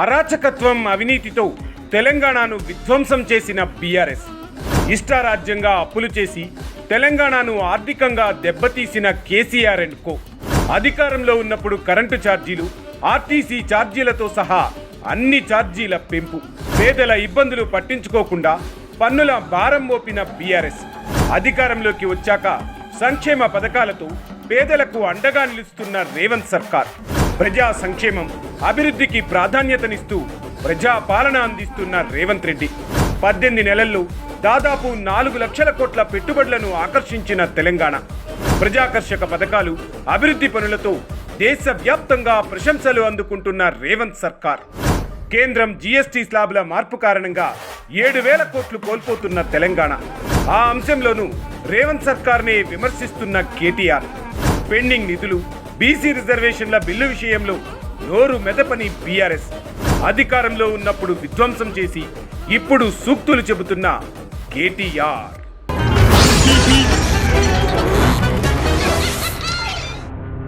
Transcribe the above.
అరాచకత్వం అవినీతితో తెలంగాణను విధ్వంసం చేసిన బీఆర్ఎస్. ఇష్టారాజ్యంగా అప్పులు చేసి తెలంగాణను ఆర్థికంగా దెబ్బతీసిన కేసీఆర్ అండ్ కో. అధికారంలో ఉన్నప్పుడు కరెంటు ఛార్జీలు ఆర్టీసీ ఛార్జీలతో సహా అన్ని ఛార్జీల పెంపు. పేదల ఇబ్బందులు పట్టించుకోకుండా పన్నుల భారం మోపిన బీఆర్ఎస్. అధికారంలోకి వచ్చాక సంక్షేమ పథకాలతో పేదలకు అండగా నిలుస్తున్న రేవంత్ సర్కార్. ప్రజా సంక్షేమం అభివృద్ధికి ప్రాధాన్యతనిస్తూ ప్రజాపాలన అందిస్తున్న రేవంత్ రెడ్డి. పద్దెనిమిది నెలల్లో దాదాపు నాలుగు లక్షల కోట్ల పెట్టుబడులను ఆకర్షించిన తెలంగాణ. ప్రజాకర్షక పథకాలు అభివృద్ధి పనులతో దేశవ్యాప్తంగా ప్రశంసలు అందుకుంటున్న రేవంత్ సర్కార్. కేంద్రం జీఎస్టీ స్లాబుల మార్పు కారణంగా ఏడు వేల కోట్లు కోల్పోతున్న తెలంగాణ. ఆ అంశంలోనూ రేవంత్ సర్కార్నే విమర్శిస్తున్న కేటీఆర్. పెండింగ్ నిధులు బీసీ రిజర్వేషన్ల బిల్లు విషయంలో నోరు మెదపని బీఆర్ఎస్. అధికారంలో ఉన్నప్పుడు విధ్వంసం చేసి ఇప్పుడు సూక్తులు చెబుతున్న కేటీఆర్.